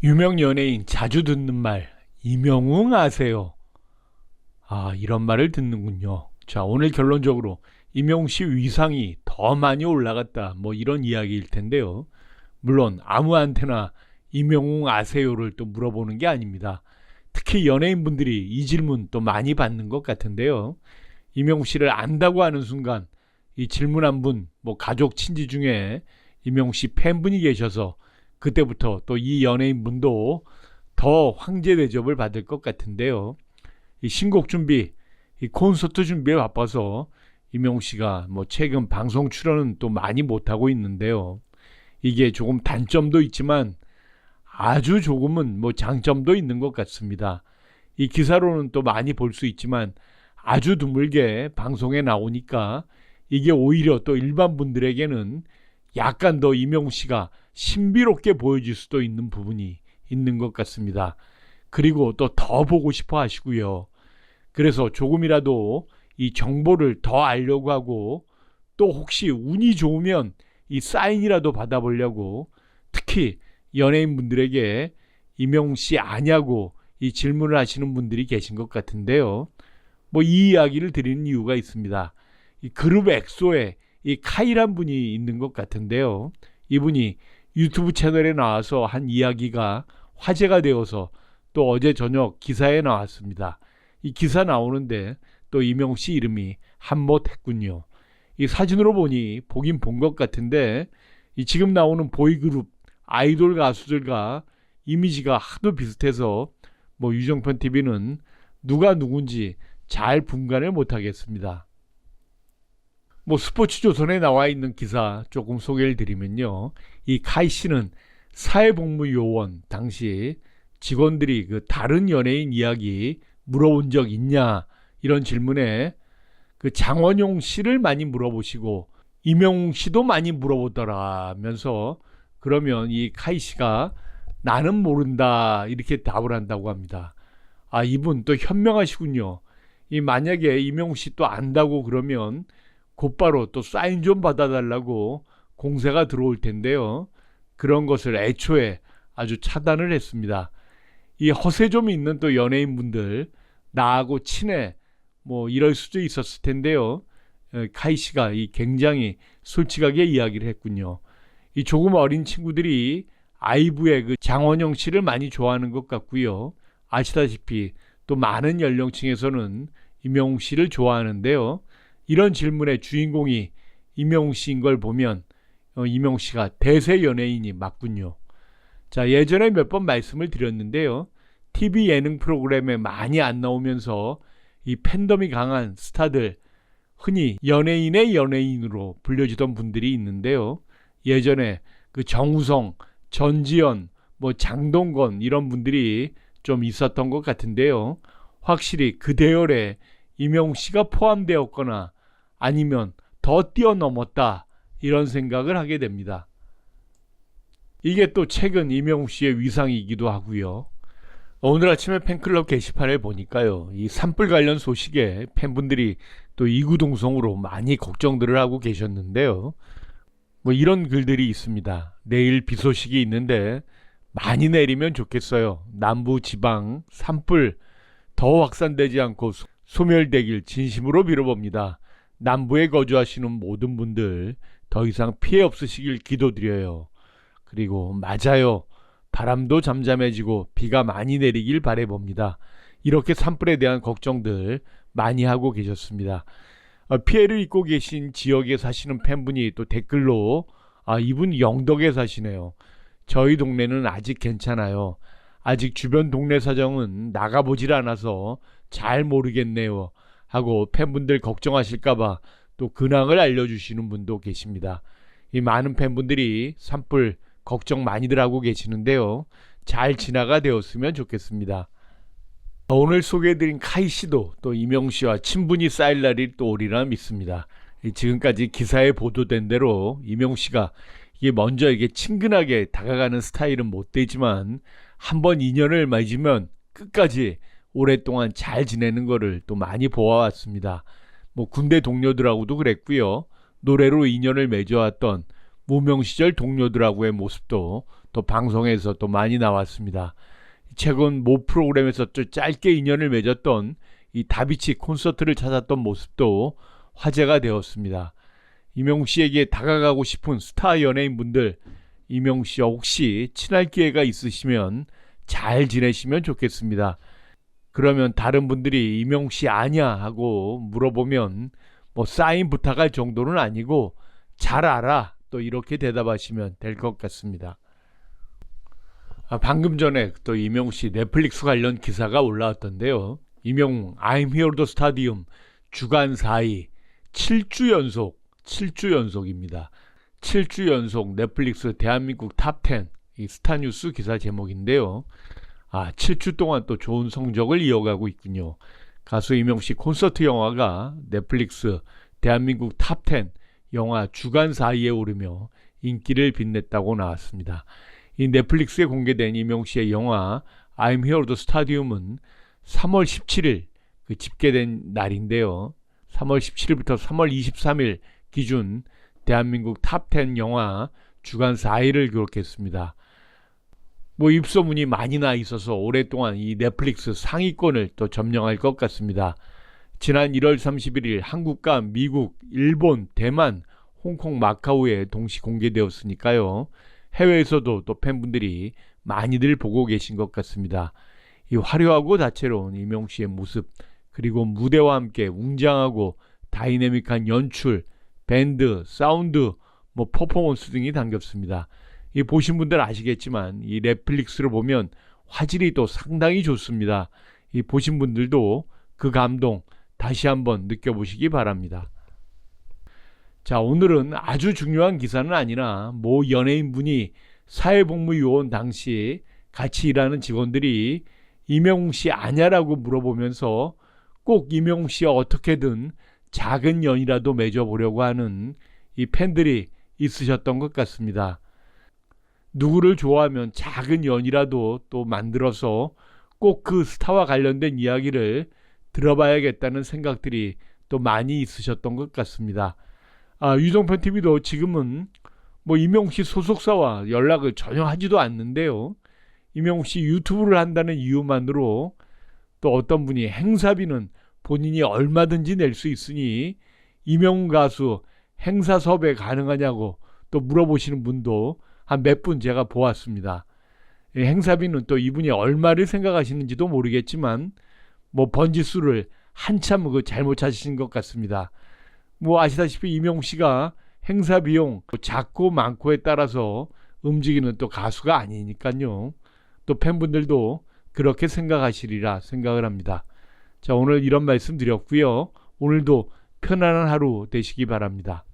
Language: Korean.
유명 연예인 자주 듣는 말 이명웅 아세요? 아 이런 말을 듣는군요. 자 오늘 결론적으로 이명웅 씨 위상이 더 많이 올라갔다 뭐 이런 이야기일 텐데요. 물론 아무한테나 이명웅 아세요를 또 물어보는 게 아닙니다. 특히 연예인분들이 이 질문 또 많이 받는 것 같은데요. 이명웅 씨를 안다고 하는 순간 이 질문한 분, 뭐 가족 친지 중에 이명웅 씨 팬분이 계셔서 그때부터 또 이 연예인 분도 더 황제 대접을 받을 것 같은데요. 이 신곡 준비, 이 콘서트 준비에 바빠서 이명웅 씨가 뭐 최근 방송 출연은 또 많이 못하고 있는데요. 이게 조금 단점도 있지만 아주 조금은 뭐 장점도 있는 것 같습니다. 이 기사로는 또 많이 볼 수 있지만 아주 드물게 방송에 나오니까 이게 오히려 또 일반 분들에게는 약간 더 이명웅 씨가 신비롭게 보여질 수도 있는 부분이 있는 것 같습니다. 그리고 또 더 보고 싶어 하시고요. 그래서 조금이라도 이 정보를 더 알려고 하고 또 혹시 운이 좋으면 이 사인이라도 받아보려고 특히 연예인분들에게 이명웅 씨 아냐고 이 질문을 하시는 분들이 계신 것 같은데요. 뭐 이 이야기를 드리는 이유가 있습니다. 이 그룹 엑소에 이 카이란 분이 있는 것 같은데요. 이분이 유튜브 채널에 나와서 한 이야기가 화제가 되어서 또 어제 저녁 기사에 나왔습니다. 이 기사 나오는데 또 이명웅 씨 이름이 한몫했군요. 이 사진으로 보니 보긴 본 것 같은데 이 지금 나오는 보이그룹 아이돌 가수들과 이미지가 하도 비슷해서 뭐 유정편 TV는 누가 누군지 잘 분간을 못하겠습니다. 뭐 스포츠 조선에 나와 있는 기사 조금 소개를 드리면요. 이 카이 씨는 사회복무 요원 당시 직원들이 그 다른 연예인 이야기 물어본 적 있냐 이런 질문에 그 장원용 씨를 많이 물어보시고 이명웅 씨도 많이 물어보더라면서 그러면 이 카이 씨가 나는 모른다 이렇게 답을 한다고 합니다. 아 이분 또 현명하시군요. 이 만약에 이명웅 씨 또 안다고 그러면 곧바로 또 사인 좀 받아달라고 공세가 들어올 텐데요. 그런 것을 애초에 아주 차단을 했습니다. 이 허세 좀 있는 또 연예인분들 나하고 친해 뭐 이럴 수도 있었을 텐데요. 어, 카이 씨가 이 굉장히 솔직하게 이야기를 했군요. 이 조금 어린 친구들이 아이브의 그 장원영 씨를 많이 좋아하는 것 같고요. 아시다시피 또 많은 연령층에서는 임영웅 씨를 좋아하는데요. 이런 질문의 주인공이 임영웅 씨인 걸 보면 어, 임영웅 씨가 대세 연예인이 맞군요. 자 예전에 몇 번 말씀을 드렸는데요. TV 예능 프로그램에 많이 안 나오면서 이 팬덤이 강한 스타들 흔히 연예인의 연예인으로 불려지던 분들이 있는데요. 예전에 그 정우성, 전지현, 뭐 장동건 이런 분들이 좀 있었던 것 같은데요. 확실히 그 대열에 임영웅 씨가 포함되었거나 아니면 더 뛰어넘었다 이런 생각을 하게 됩니다. 이게 또 최근 이명웅 씨의 위상이기도 하고요. 오늘 아침에 팬클럽 게시판을 보니까요. 이 산불 관련 소식에 팬분들이 또 이구동성으로 많이 걱정들을 하고 계셨는데요. 뭐 이런 글들이 있습니다. 내일 비 소식이 있는데 많이 내리면 좋겠어요. 남부 지방 산불 더 확산되지 않고 소- 소멸되길 진심으로 빌어봅니다. 남부에 거주하시는 모든 분들 더 이상 피해 없으시길 기도드려요. 그리고 맞아요. 바람도 잠잠해지고 비가 많이 내리길 바래봅니다. 이렇게 산불에 대한 걱정들 많이 하고 계셨습니다. 어, 피해를 입고 계신 지역에 사시는 팬분이 또 댓글로 아 이분 영덕에 사시네요. 저희 동네는 아직 괜찮아요. 아직 주변 동네 사정은 나가보질 않아서 잘 모르겠네요. 하고 팬분들 걱정하실까봐 또 근황을 알려주시는 분도 계십니다. 이 많은 팬분들이 산불 걱정 많이들 하고 계시는데요. 잘 진화가 되었으면 좋겠습니다. 오늘 소개해드린 카이 씨도 또 이명 씨와 친분이 쌓일 날이 또 오리라 믿습니다. 이 지금까지 기사에 보도된 대로 이명 씨가 이게 먼저 이게 친근하게 다가가는 스타일은 못 되지만 한번 인연을 맺으면 끝까지 오랫동안 잘 지내는 거를 또 많이 보아왔습니다. 뭐 군대 동료들하고도 그랬고요. 노래로 인연을 맺어왔던 무명 시절 동료들하고의 모습도 또 방송에서 또 많이 나왔습니다. 최근 모 프로그램에서 또 짧게 인연을 맺었던 이 다비치 콘서트를 찾았던 모습도 화제가 되었습니다. 이명웅 씨에게 다가가고 싶은 스타 연예인분들 이명웅 씨 혹시 친할 기회가 있으시면 잘 지내시면 좋겠습니다. 그러면 다른 분들이 이명웅 씨 아냐 하고 물어보면 뭐 사인 부탁할 정도는 아니고 잘 알아 또 이렇게 대답하시면 될 것 같습니다. 아, 방금 전에 또 이명웅 씨 넷플릭스 관련 기사가 올라왔던데요. 이명웅 I'm Here the Stadium 주간 4위 7주 연속 7주 연속입니다. 7주 연속 넷플릭스 대한민국 탑10 이 스타뉴스 기사 제목인데요. 아, 7주 동안 또 좋은 성적을 이어가고 있군요. 가수 이명 씨 콘서트 영화가 넷플릭스 대한민국 탑10 영화 주간 4위에 오르며 인기를 빛냈다고 나왔습니다. 이 넷플릭스에 공개된 이명 씨의 영화 I'm Here the Stadium은 3월 17일 그 집계된 날인데요. 3월 17일부터 3월 23일 기준 대한민국 탑10 영화 주간 4위를 기록했습니다. 뭐 입소문이 많이 나 있어서 오랫동안 이 넷플릭스 상위권을 또 점령할 것 같습니다. 지난 1월 31일 한국과 미국, 일본, 대만, 홍콩, 마카오에 동시 공개되었으니까요. 해외에서도 또 팬분들이 많이들 보고 계신 것 같습니다. 이 화려하고 다채로운 이명 씨의 모습, 그리고 무대와 함께 웅장하고 다이내믹한 연출, 밴드, 사운드, 뭐 퍼포먼스 등이 담겼습니다. 이 보신 분들 아시겠지만 이 넷플릭스를 보면 화질이 또 상당히 좋습니다. 이 보신 분들도 그 감동 다시 한번 느껴보시기 바랍니다. 자, 오늘은 아주 중요한 기사는 아니라 모 연예인분이 사회복무요원 당시 같이 일하는 직원들이 이명웅 씨 아냐라고 물어보면서 꼭 이명웅 씨와 어떻게든 작은 연이라도 맺어보려고 하는 이 팬들이 있으셨던 것 같습니다. 누구를 좋아하면 작은 연이라도 또 만들어서 꼭 그 스타와 관련된 이야기를 들어봐야겠다는 생각들이 또 많이 있으셨던 것 같습니다. 아, 유정편 TV도 지금은 뭐 이명웅 씨 소속사와 연락을 전혀 하지도 않는데요. 이명웅 씨 유튜브를 한다는 이유만으로 또 어떤 분이 행사비는 본인이 얼마든지 낼 수 있으니 이명웅 가수 행사 섭외 가능하냐고 또 물어보시는 분도 한 몇 분 제가 보았습니다. 이 행사비는 또 이분이 얼마를 생각하시는지도 모르겠지만 뭐 번지수를 한참 그 잘못 찾으신 것 같습니다. 뭐 아시다시피 이명웅 씨가 행사 비용 작고 많고에 따라서 움직이는 또 가수가 아니니까요. 또 팬분들도 그렇게 생각하시리라 생각을 합니다. 자, 오늘 이런 말씀 드렸고요. 오늘도 편안한 하루 되시기 바랍니다.